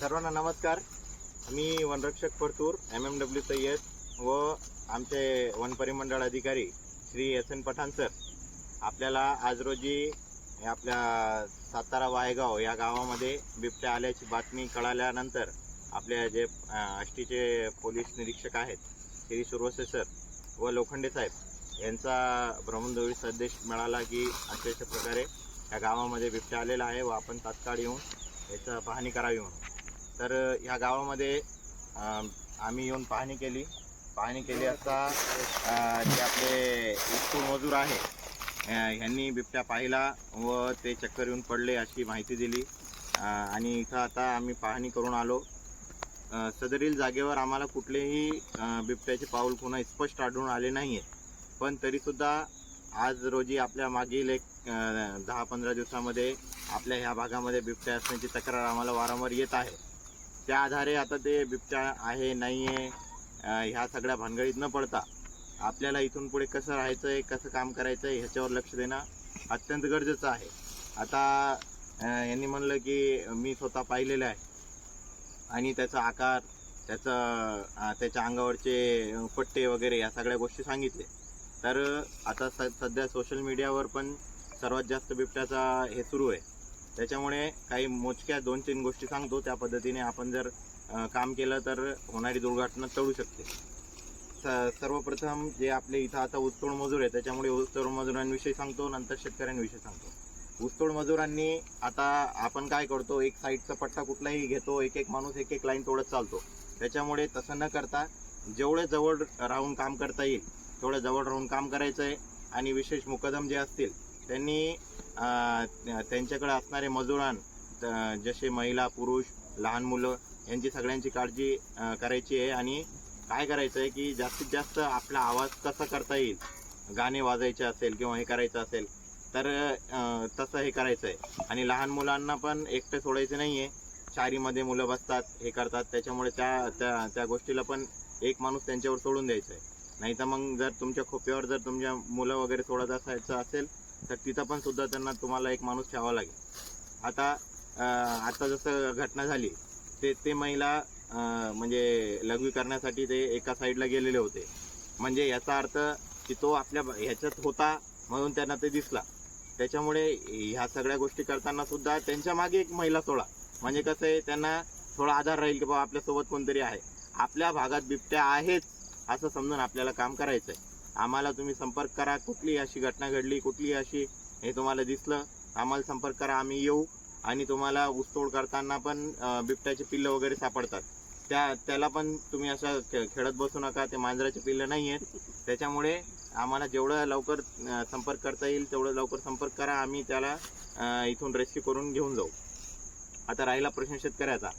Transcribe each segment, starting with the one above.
सर्वांना नमस्कार. मी वनरक्षक Partur M M W Sayyad व आमचे वन परिमंडळ अधिकारी Shri S N Pathan sir. आपल्याला आज रोजी आपल्या सातारा वायगाव या गावामध्ये बिबट्या आल्याची बातमी कळाल्यानंतर आपले जे आष्टीचे पोलीस निरीक्षक आहेत श्री सुरवसे सर व लोखंडे साहेब यांचा भ्रमणदोळी संदेश मिळाला की अशा अशा प्रकारे या गावामध्ये बिबट्या आलेला आहे व आपण तात्काळ येऊन याचं पाहणी करावी म्हणून. तर ह्या गावामध्ये आम्ही येऊन पाहणी केली. पाहणी केली असता जे आपले ऊसतोड मजूर आहे ह्यांनी बिबट्या पाहिला व ते चक्कर येऊन पडले अशी माहिती दिली. आणि इथं आता आम्ही पाहणी करून आलो. सदरील जागेवर आम्हाला कुठलेही बिबट्याचे पाऊल पुन्हा स्पष्ट आढळून आले नाही आहे पण तरीसुद्धा आज रोजी आपल्या मागील एक दहा पंधरा दिवसामध्ये आपल्या ह्या भागामध्ये बिबट्या असण्याची तक्रार आम्हाला वारंवार येत आहे. त्या आधारे आता ते बिबट्या आहे नाही आहे ह्या सगळ्या भानगडीत न पडता. आपल्याला इथून पुढे कसं राहायचं आहे कसं काम करायचं आहे ह्याच्यावर लक्ष देणं अत्यंत गरजेचं आहे. आता यांनी म्हणलं की मी स्वतः पाहिलेलं आहे. आणि त्याचा आकार त्याचं त्याच्या अंगावरचे पट्टे वगैरे या सगळ्या गोष्टी सांगितले. तर आता स सध्या सोशल मीडियावर पण सर्वात जास्त बिबट्याचा हे सुरू आहे. त्याच्यामुळे काही मोजक्या दोन तीन गोष्टी सांगतो. त्या पद्धतीने आपण जर काम केलं तर होणारी दुर्घटना टळू शकते. स सर्वप्रथम जे आपले इथं आता ऊसतोड मजूर आहे त्याच्यामुळे ऊसतोड मजुरांविषयी सांगतो नंतर शेतकऱ्यांविषयी सांगतो. ऊसतोड मजुरांनी आता आपण काय करतो एक साईडचा पट्टा कुठलाही घेतो एक एक माणूस एक एक लाईन तोडत चालतो. त्याच्यामुळे तसं न करता जेवढे जवळ राहून काम करता येईल तेवढं जवळ राहून काम करायचं आहे आणि विशेष मुकदम जे असतील त्यांनी त्यांच्याकडे असणारे मजुरां जसे महिला पुरुष लहान मुलं यांची सगळ्यांची काळजी करायची आहे. आणि काय करायचं आहे की जास्तीत जास्त आपला आवाज कसा करता येईल गाणे वाजायचे असेल किंवा हे करायचं असेल तर तसं हे करायचं आहे आणि लहान मुलांना पण एकटं सोडायचं नाही आहे शारीमध्ये मुलं बसतात हे करतात. त्याच्यामुळे त्या त्या त्या गोष्टीला पण एक माणूस त्यांच्यावर सोडून द्यायचं आहे नाही तर मग जर तुमच्या खोप्यावर जर तुमच्या मुलं वगैरे सोडत असायचं असेल तर तिथं पण सुद्धा त्यांना तुम्हाला एक माणूस ठेवावा लागेल. आता आता जसं घटना झाली ते ते महिला म्हणजे लघवी करण्यासाठी ते एका साईडला गेलेले होते. म्हणजे याचा अर्थ की तो आपल्या ह्याच्यात होता म्हणून त्यांना ते दिसला. त्याच्यामुळे ह्या सगळ्या गोष्टी करताना सुद्धा त्यांच्या मागे एक महिला सोडा. म्हणजे कसं आहे त्यांना थोडा आधार राहील की बाबा आपल्यासोबत कोणतरी आहे. आपल्या भागात बिबट्या आहेत असं समजून आपल्याला काम करायचं आहे आम्हाला तुम्ही संपर्क करा. कुठली अशी घटना घडली कुठली अशी हे तुम्हाला दिसलं आम्हाला संपर्क करा. आम्ही येऊ आणि तुम्हाला ऊसतोड करताना पण बिबट्याचे पिल्लं वगैरे सापडतात. त्या त्याला पण तुम्ही असं खेळत बसू नका. ते मांजराचे पिल्लं नाही आहेत त्याच्यामुळे आम्हाला जेवढं लवकर संपर्क करता येईल तेवढं लवकर संपर्क करा. आम्ही त्याला इथून रेस्क्यू करून घेऊन जाऊ. आता राहिला प्रश्न शेतकऱ्याचा.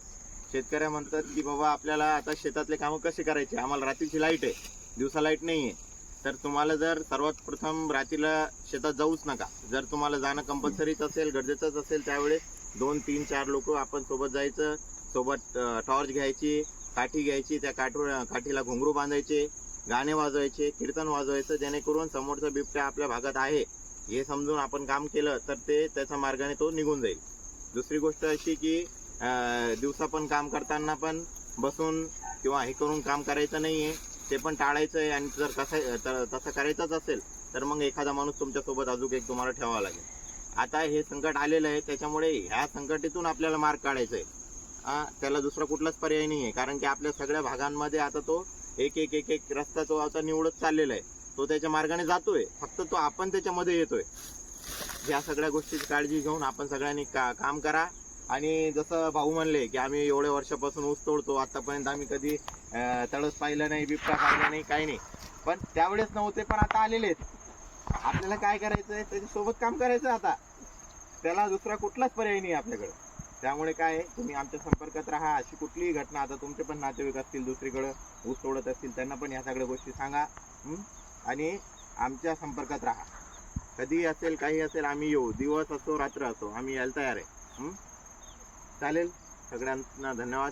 शेतकऱ्या म्हणतात की बाबा आपल्याला आता शेतातले कामं कसे करायचे? आम्हाला रात्रीची लाइट आहे. दिवसा लाइट नाही आहे तर तुम्हाला जर सर्वात प्रथम रात्रीला शेतात जाऊच नका. जर तुम्हाला जाणं कंपल्सरीच असेल गरजेचंच असेल त्यावेळेस दोन तीन चार लोक आपण सोबत जायचं. सोबत टॉर्च घ्यायची काठी घ्यायची त्या काठू काठीला घुंगरू बांधायचे गाणे वाजवायचे कीर्तन वाजवायचं जेणेकरून समोरचा बिबट्या आपल्या भागात आहे. हे समजून आपण काम केलं तर ते त्याच्या मार्गाने तो निघून जाईल. दुसरी गोष्ट अशी की दिवसा पण काम करताना पण बसून किंवा हे करून काम करायचं नाही आहे ते पण टाळायचं आहे आणि जर कसं तर तसं करायचंच असेल तर मग एखादा माणूस तुमच्यासोबत अजून एक तुम्हाला ठेवावा लागेल. आता हे संकट आलेलं आहे त्याच्यामुळे ह्या संकटातून आपल्याला मार्ग काढायचा आहे त्याला दुसरा कुठलाच पर्याय नाही आहे कारण की आपल्या सगळ्या भागांमध्ये आता तो एक एक एक एक रस्ता तो आता निवडत चाललेला आहे. तो त्याच्या मार्गाने जातोय फक्त तो आपण त्याच्यामध्ये येतोय. ह्या सगळ्या गोष्टीची काळजी घेऊन आपण सगळ्यांनी का काम करा. आणि जसं भाऊ म्हणले की आम्ही एवढ्या वर्षापासून ऊस तोडतो आतापर्यंत आम्ही कधी तळस पाहिलं नाही बिबटा पाहिला नाही काही नाही. पण त्यावेळेस नव्हते पण आता आलेले आहेत. आपल्याला काय करायचं आहे त्याच्यासोबत काम करायचं आता. त्याला दुसरा कुठलाच पर्याय नाही आपल्याकडे. त्यामुळे काय आहे, तुम्ही आमच्या संपर्कात राहा. अशी कुठलीही घटना आता तुमचे पण नातेवाईक असतील दुसरीकडं ऊस तोडत असतील त्यांना पण ह्या सगळ्या गोष्टी सांगा. आणि आमच्या संपर्कात राहा. कधी असेल काही असेल आम्ही येऊ. दिवस असो रात्र असो आम्ही यायला तयार आहे. चालेल. सगळ्यांना धन्यवाद.